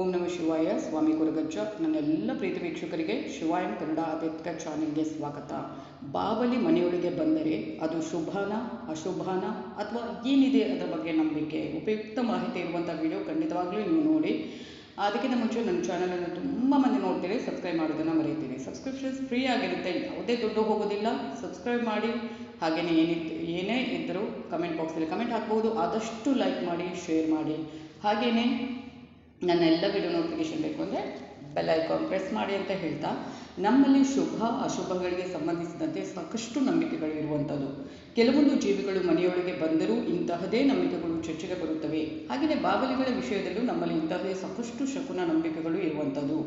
ಓಂ ನಮ ಶಿವಾಯ, ಸ್ವಾಮಿ ಗುರುಗಜ್ಜ ನನ್ನೆಲ್ಲ ಪ್ರೀತಿ ವೀಕ್ಷಕರಿಗೆ ಶಿವಾಯಂ ಕನ್ನಡ ಆಧ್ಯಾತ್ಮಿಕ ಚಾನೆಲ್ಗೆ ಸ್ವಾಗತ. ಬಾವಲಿ ಮನೆಯೊಳಗೆ ಬಂದರೆ ಅದು ಶುಭಾನ, ಅಶುಭಾನ ಅಥವಾ ಏನಿದೆ ಅದರ ಬಗ್ಗೆ ನಂಬಿಕೆ? ಉಪಯುಕ್ತ ಮಾಹಿತಿ ಇರುವಂಥ ವಿಡಿಯೋ ಖಂಡಿತವಾಗ್ಲೂ ನೀವು ನೋಡಿ. ಅದಕ್ಕಿಂತ ಮುಂಚೆ ನನ್ನ ಚಾನಲನ್ನು ತುಂಬ ಮಂದಿ ನೋಡ್ತೀರಿ ಸಬ್ಸ್ಕ್ರೈಬ್ ಮಾಡೋದನ್ನು ಮರೀತೀರಿ ಸಬ್ಸ್ಕ್ರಿಪ್ಷನ್ಸ್ ಫ್ರೀ ಆಗಿರುತ್ತೆ, ಯಾವುದೇ ದುಡ್ಡು ಹೋಗೋದಿಲ್ಲ. ಸಬ್ಸ್ಕ್ರೈಬ್ ಮಾಡಿ. ಹಾಗೆಯೇ ಏನಿತ್ತು ಏನೇ ಇದ್ದರೂ ಕಮೆಂಟ್ ಬಾಕ್ಸಲ್ಲಿ ಕಮೆಂಟ್ ಹಾಕ್ಬೋದು. ಆದಷ್ಟು ಲೈಕ್ ಮಾಡಿ ಶೇರ್ ಮಾಡಿ. ಹಾಗೆಯೇ ನನ್ನ ಎಲ್ಲ ವಿಡಿಯೋ ನೋಟಿಫಿಕೇಶನ್ ಬೇಕು ಅಂದರೆ ಬೆಲ್ ಐಕಾನ್ ಪ್ರೆಸ್ ಮಾಡಿ ಅಂತ ಹೇಳ್ತಾ, ನಮ್ಮಲ್ಲಿ ಶುಭ, ಅಶುಭಗಳಿಗೆ ಸಂಬಂಧಿಸಿದಂತೆ ಸಾಕಷ್ಟು ನಂಬಿಕೆಗಳು ಇರುವಂಥದ್ದು ಕೆಲವೊಂದು ಜೀವಿಗಳು ಮನೆಯೊಳಗೆ ಬಂದರೂ ಇಂತಹದೇ ನಂಬಿಕೆಗಳು ಚರ್ಚೆಗೆ ಬರುತ್ತವೆ. ಹಾಗೆಯೇ ಬಾವಲಿಗಳ ವಿಷಯದಲ್ಲೂ ನಮ್ಮಲ್ಲಿ ಇಂತಹದೇ ಸಾಕಷ್ಟು ಶಕುನ ನಂಬಿಕೆಗಳು ಇರುವಂಥದ್ದು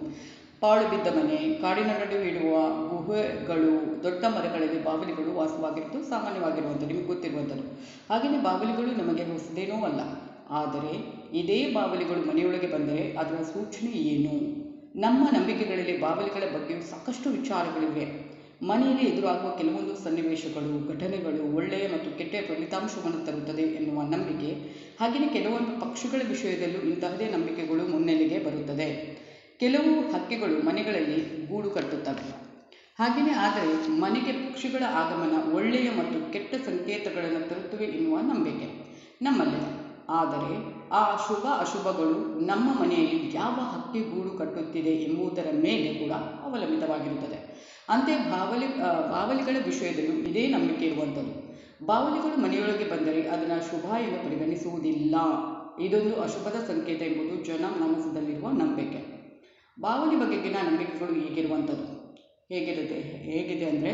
ಪಾಳು ಬಿದ್ದ ಮನೆ, ಕಾಡಿನ ನಡುವೆ ಇಡುವ ಗುಹೆಗಳು, ದೊಡ್ಡ ಮರಗಳಲ್ಲಿ ಬಾವಲಿಗಳು ವಾಸವಾಗಿರುವುದು ಸಾಮಾನ್ಯವಾಗಿರುವಂಥದ್ದು ನಿಮಗೆ ಗೊತ್ತಿರುವಂಥದ್ದು ಹಾಗೆಯೇ ಬಾವಲಿಗಳು ನಮಗೆ ಹೊಸದೇನೂ ಅಲ್ಲ. ಆದರೆ ಇದೇ ಬಾವಲಿಗಳು ಮನೆಯೊಳಗೆ ಬಂದರೆ ಅದರ ಸೂಚನೆ ಏನು? ನಮ್ಮ ನಂಬಿಕೆಗಳಲ್ಲಿ ಬಾವಲಿಗಳ ಬಗ್ಗೆಯೂ ಸಾಕಷ್ಟು ವಿಚಾರಗಳಿವೆ. ಮನೆಯಲ್ಲಿ ಎದುರಾಗುವ ಕೆಲವೊಂದು ಸನ್ನಿವೇಶಗಳು, ಘಟನೆಗಳು ಒಳ್ಳೆಯ ಮತ್ತು ಕೆಟ್ಟ ಫಲಿತಾಂಶವನ್ನು ತರುತ್ತದೆ ಎನ್ನುವ ನಂಬಿಕೆ, ಹಾಗೆಯೇ ಕೆಲವೊಂದು ಪಕ್ಷಿಗಳ ವಿಷಯದಲ್ಲೂ ಇಂತಹದೇ ನಂಬಿಕೆಗಳು ಮುನ್ನೆಲೆಗೆ ಬರುತ್ತದೆ. ಕೆಲವು ಹಕ್ಕಿಗಳು ಮನೆಗಳಲ್ಲಿ ಗೂಡು ಕಟ್ಟುತ್ತವೆ. ಹಾಗೆಯೇ ಆದರೆ ಮನೆಗೆ ಪಕ್ಷಿಗಳ ಆಗಮನ ಒಳ್ಳೆಯ ಮತ್ತು ಕೆಟ್ಟ ಸಂಕೇತಗಳನ್ನು ತರುತ್ತವೆ ಎನ್ನುವ ನಂಬಿಕೆ ನಮ್ಮಲ್ಲಿ ಆದರೆ ಆ ಶುಭ ಅಶುಭಗಳು ನಮ್ಮ ಮನೆಯಲ್ಲಿ ಯಾವ ಹಕ್ಕಿ ಗೂಡು ಕಟ್ಟುತ್ತಿದೆ ಎಂಬುದರ ಮೇಲೆ ಕೂಡ ಅವಲಂಬಿತವಾಗಿರುತ್ತದೆ. ಅಂತೆ ಬಾವಲಿ ಬಾವಲಿಗಳ ವಿಷಯದಲ್ಲೂ ಇದೇ ನಂಬಿಕೆ ಇರುವಂಥದ್ದು. ಬಾವಲಿಗಳು ಮನೆಯೊಳಗೆ ಬಂದರೆ ಅದನ್ನು ಶುಭ ಎಂದು ಪರಿಗಣಿಸುವುದಿಲ್ಲ. ಇದೊಂದು ಅಶುಭದ ಸಂಕೇತ ಎಂಬುದು ಜನ ಮನಸ್ಸದಲ್ಲಿರುವ ನಂಬಿಕೆ. ಬಾವಲಿ ಬಗೆಗಿನ ನಂಬಿಕೆಗಳು ಹೇಗಿರುವಂಥದ್ದು? ಹೇಗಿರುತ್ತೆ, ಹೇಗಿದೆ ಅಂದರೆ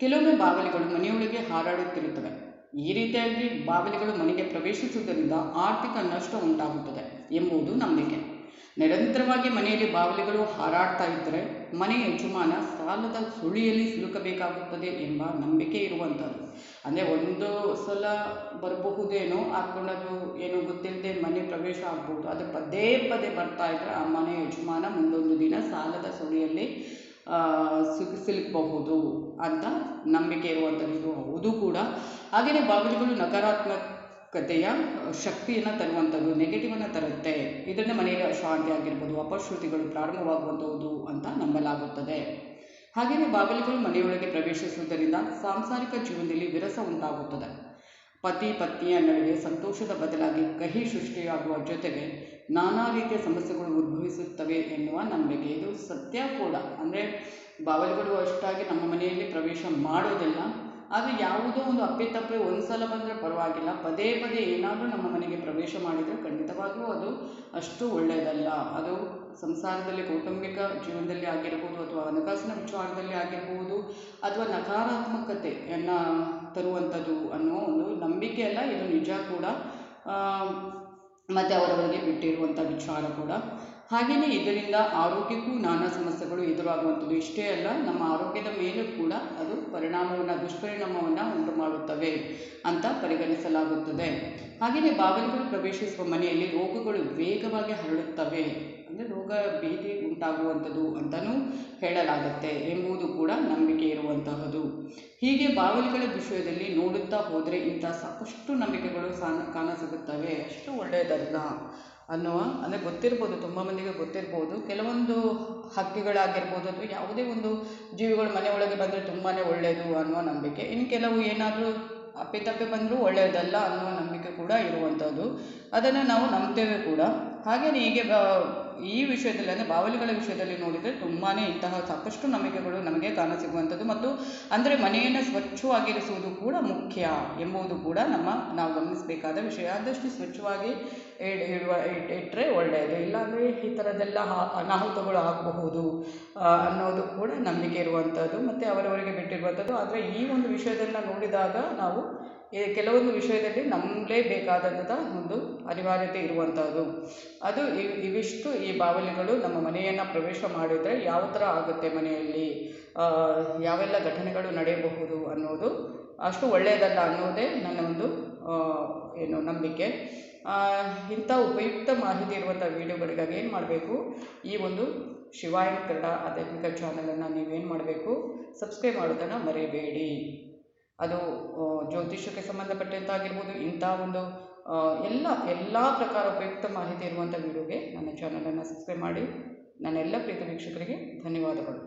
ಕೆಲವೊಮ್ಮೆ ಬಾವಲಿಗಳು ಮನೆಯೊಳಗೆ ಹಾರಾಡುತ್ತಿರುತ್ತವೆ. ಈ ರೀತಿಯಾಗಿ ಬಾವಲಿಗಳು ಮನೆಗೆ ಪ್ರವೇಶಿಸುವುದರಿಂದ ಆರ್ಥಿಕ ನಷ್ಟ ಉಂಟಾಗುತ್ತದೆ ಎಂಬುದು ನಂಬಿಕೆ. ನಿರಂತರವಾಗಿ ಮನೆಯಲ್ಲಿ ಬಾವಲಿಗಳು ಹಾರಾಡ್ತಾ ಇದ್ದರೆ ಮನೆ ಯಜಮಾನ ಸಾಲದ ಸುಳಿಯಲ್ಲಿ ಸಿಲುಕಬೇಕಾಗುತ್ತದೆ ಎಂಬ ನಂಬಿಕೆ ಇರುವಂಥದ್ದು. ಅಂದರೆ ಒಂದು ಸಲ ಬರಬಹುದೇನೋ ಹಾಕೊಂಡದು ಏನೋ ಗೊತ್ತಿಲ್ಲದೆ ಮನೆ ಪ್ರವೇಶ ಆಗ್ಬೋದು. ಅದು ಪದೇ ಪದೇ ಬರ್ತಾ ಇದ್ದರೆ ಆ ಮನೆ ಯಜಮಾನ ಮುಂದೊಂದು ದಿನ ಸಾಲದ ಸುಳಿಯಲ್ಲಿ ಸಿಲುಕಬಹುದು ಅಂತ ನಂಬಿಕೆ ಇರುವಂಥದ್ದು ಹೌದು ಕೂಡ. ಹಾಗೆಯೇ ಬಾಗಿಲುಗಳು ನಕಾರಾತ್ಮಕತೆಯ ಶಕ್ತಿಯನ್ನು ತರುವಂಥದ್ದು ನೆಗೆಟಿವನ್ನು ತರುತ್ತೆ. ಇದರಿಂದ ಮನೆಯಲ್ಲಿ ಅಶಾಂತಿ ಆಗಿರ್ಬೋದು, ಅಪಶ್ರುತಿಗಳು ಪ್ರಾರಂಭವಾಗುವಂಥದ್ದು ಅಂತ ನಂಬಲಾಗುತ್ತದೆ. ಹಾಗೆಯೇ ಬಾಗಿಲುಗಳು ಮನೆಯೊಳಗೆ ಪ್ರವೇಶಿಸುವುದರಿಂದ ಸಾಂಸಾರಿಕ ಜೀವನದಲ್ಲಿ ವಿರಸ ಉಂಟಾಗುತ್ತದೆ. ಪತಿ ಪತ್ನಿಯ ನಡುವೆ ಸಂತೋಷದ ಬದಲಾಗಿ ಕಹಿ ಸೃಷ್ಟಿಯಾಗುವ ಜೊತೆಗೆ ನಾನಾ ರೀತಿಯ ಸಮಸ್ಯೆಗಳು ಉದ್ಭವಿಸುತ್ತವೆ ಎನ್ನುವ ನಂಬಿಕೆ. ಇದು ಸತ್ಯ ಕೂಡ. ಅಂದರೆ ಬಾವಲಿಗಳು ಅಷ್ಟಾಗಿ ನಮ್ಮ ಮನೆಯಲ್ಲಿ ಪ್ರವೇಶ ಮಾಡೋದಿಲ್ಲ. ಆದರೆ ಯಾವುದೋ ಒಂದು ಅಪ್ಪಿತಪ್ಪಿ ಒಂದು ಸಲ ಬಂದರೆ ಪರವಾಗಿಲ್ಲ. ಪದೇ ಪದೇ ಏನಾದರೂ ನಮ್ಮ ಮನೆಗೆ ಪ್ರವೇಶ ಮಾಡಿದರೆ ಖಂಡಿತವಾಗಿಯೂ ಅದು ಅಷ್ಟು ಒಳ್ಳೆಯದಲ್ಲ. ಅದು ಸಂಸಾರದಲ್ಲಿ ಕೌಟುಂಬಿಕ ಜೀವನದಲ್ಲಿ ಆಗಿರ್ಬೋದು ಅಥವಾ ಹಣಕಾಸಿನ ವಿಚಾರದಲ್ಲಿ ಆಗಿರ್ಬೋದು ಅಥವಾ ನಕಾರಾತ್ಮಕತೆಯನ್ನು ತರುವಂಥದ್ದು ಅನ್ನೋ ನಂಬಿಕೆ ಅಲ್ಲ ಇದು ನಿಜ ಕೂಡ. ಮತ್ತು ಅವರವರಿಗೆ ಬಿಟ್ಟಿರುವಂಥ ವಿಚಾರ ಕೂಡ. ಹಾಗೆಯೇ ಇದರಿಂದ ಆರೋಗ್ಯಕ್ಕೂ ನಾನಾ ಸಮಸ್ಯೆಗಳು ಎದುರಾಗುವಂಥದ್ದು. ಇಷ್ಟೇ ಅಲ್ಲ, ನಮ್ಮ ಆರೋಗ್ಯದ ಮೇಲೂ ಕೂಡ ಅದು ಪರಿಣಾಮವನ್ನು, ದುಷ್ಪರಿಣಾಮವನ್ನು ಉಂಟು ಮಾಡುತ್ತವೆ ಅಂತ ಪರಿಗಣಿಸಲಾಗುತ್ತದೆ. ಹಾಗೆಯೇ ಬಾಗಿಲುಗಳು ಪ್ರವೇಶಿಸುವ ಮನೆಯಲ್ಲಿ ರೋಗಗಳು ವೇಗವಾಗಿ ಹರಡುತ್ತವೆ. ರೋಗ ಭೀತಿ ಉಂಟಾಗುವಂಥದ್ದು ಅಂತಲೂ ಹೇಳಲಾಗುತ್ತೆ ಎಂಬುದು ಕೂಡ ನಂಬಿಕೆ ಇರುವಂತಹದ್ದು. ಹೀಗೆ ಬಾವಲಿಗಳ ವಿಷಯದಲ್ಲಿ ನೋಡುತ್ತಾ ಹೋದರೆ ಇಂಥ ಸಾಕಷ್ಟು ನಂಬಿಕೆಗಳು ಸಾನ ಕಾಣಸಿಗುತ್ತವೆ ಅಷ್ಟು ಒಳ್ಳೆಯದಲ್ಲ ಅನ್ನುವ, ಅಂದರೆ ಗೊತ್ತಿರ್ಬೋದು, ತುಂಬ ಮಂದಿಗೆ ಗೊತ್ತಿರ್ಬೋದು. ಕೆಲವೊಂದು ಹಕ್ಕಿಗಳಾಗಿರ್ಬೋದು ಅಥವಾ ಯಾವುದೇ ಒಂದು ಜೀವಿಗಳು ಮನೆ ಒಳಗೆ ಬಂದರೆ ತುಂಬಾ ಒಳ್ಳೆಯದು ಅನ್ನುವ ನಂಬಿಕೆ. ಇನ್ನು ಕೆಲವು ಏನಾದರೂ ಅಪ್ಪಿತಪ್ಪಿ ಬಂದರೂ ಒಳ್ಳೆಯದಲ್ಲ ಅನ್ನುವ ನಂಬಿಕೆ ಕೂಡ ಇರುವಂಥದ್ದು. ಅದನ್ನು ನಾವು ನಂಬ್ತೇವೆ ಕೂಡ. ಹಾಗೆಯೇ ಹೀಗೆ ಈ ವಿಷಯದಲ್ಲಿ ಅಂದರೆ ಬಾವಲಿಗಳ ವಿಷಯದಲ್ಲಿ ನೋಡಿದರೆ ತುಂಬಾ ಇಂತಹ ಸಾಕಷ್ಟು ನಂಬಿಕೆಗಳು ನಮಗೆ ಕಾಣಸಿಗುವಂಥದ್ದು ಮತ್ತು ಅಂದರೆ ಮನೆಯನ್ನು ಸ್ವಚ್ಛವಾಗಿರಿಸುವುದು ಕೂಡ ಮುಖ್ಯ ಎಂಬುದು ಕೂಡ ನಮ್ಮ, ನಾವು ಗಮನಿಸಬೇಕಾದ ವಿಷಯ. ಆದಷ್ಟು ಸ್ವಚ್ಛವಾಗಿ ಇಡುವ ಇಟ್ಟರೆ ಒಳ್ಳೆಯದು. ಇಲ್ಲಾಂದರೆ ಈ ಥರದ್ದೆಲ್ಲ ಅನಾಹುತಗಳು ಆಗಬಹುದು ಅನ್ನೋದು ಕೂಡ ನಂಬಿಕೆ ಇರುವಂಥದ್ದು. ಮತ್ತು ಅವರವರಿಗೆ ಬಿಟ್ಟಿರುವಂಥದ್ದು. ಆದರೆ ಈ ಒಂದು ವಿಷಯದನ್ನು ನೋಡಿದಾಗ ನಾವು ಕೆಲವೊಂದು ವಿಷಯದಲ್ಲಿ ನಂಬಲೇಬೇಕಾದಂಥ ಒಂದು ಅನಿವಾರ್ಯತೆ ಇರುವಂಥದ್ದು ಅದು ಇವಿಷ್ಟು ಈ ಬಾವಲಿಗಳು ನಮ್ಮ ಮನೆಯನ್ನು ಪ್ರವೇಶ ಮಾಡಿದರೆ ಯಾವ ಥರ ಆಗುತ್ತೆ ಮನೆಯಲ್ಲಿ? ಯಾವೆಲ್ಲ ಘಟನೆಗಳು ನಡೆಯಬಹುದು ಅನ್ನೋದು ಅಷ್ಟು ಒಳ್ಳೆಯದಲ್ಲ ಅನ್ನೋದೇ ನನ್ನ ಒಂದು ಏನು ನಂಬಿಕೆ. ಇಂಥ ಉಪಯುಕ್ತ ಮಾಹಿತಿ ಇರುವಂಥ ವೀಡಿಯೋಗಳಿಗಾಗಿ ಏನು ಮಾಡಬೇಕು? ಈ ಒಂದು ಶಿವಾಯನ್ ಕನ್ನಡ ಆಧ್ಯಾತ್ಮಿಕ ಚಾನಲನ್ನು ನೀವೇನು ಮಾಡಬೇಕು? ಸಬ್ಸ್ಕ್ರೈಬ್ ಮಾಡೋದನ್ನು ಮರೆಯಬೇಡಿ ಅದು ಜ್ಯೋತಿಷ್ಯಕ್ಕೆ ಸಂಬಂಧಪಟ್ಟಂತಾಗಿರ್ಬೋದು ಇಂಥ ಒಂದು ಎಲ್ಲ ಎಲ್ಲ ಪ್ರಕಾರ ಉಪಯುಕ್ತ ಮಾಹಿತಿ ಇರುವಂಥ ವಿಡಿಯೋಗೆ ನನ್ನ ಚಾನಲನ್ನು ಸಬ್ಸ್ಕ್ರೈಬ್ ಮಾಡಿ. ನನ್ನೆಲ್ಲ ಪ್ರೀತಿ ವೀಕ್ಷಕರಿಗೆ ಧನ್ಯವಾದಗಳು.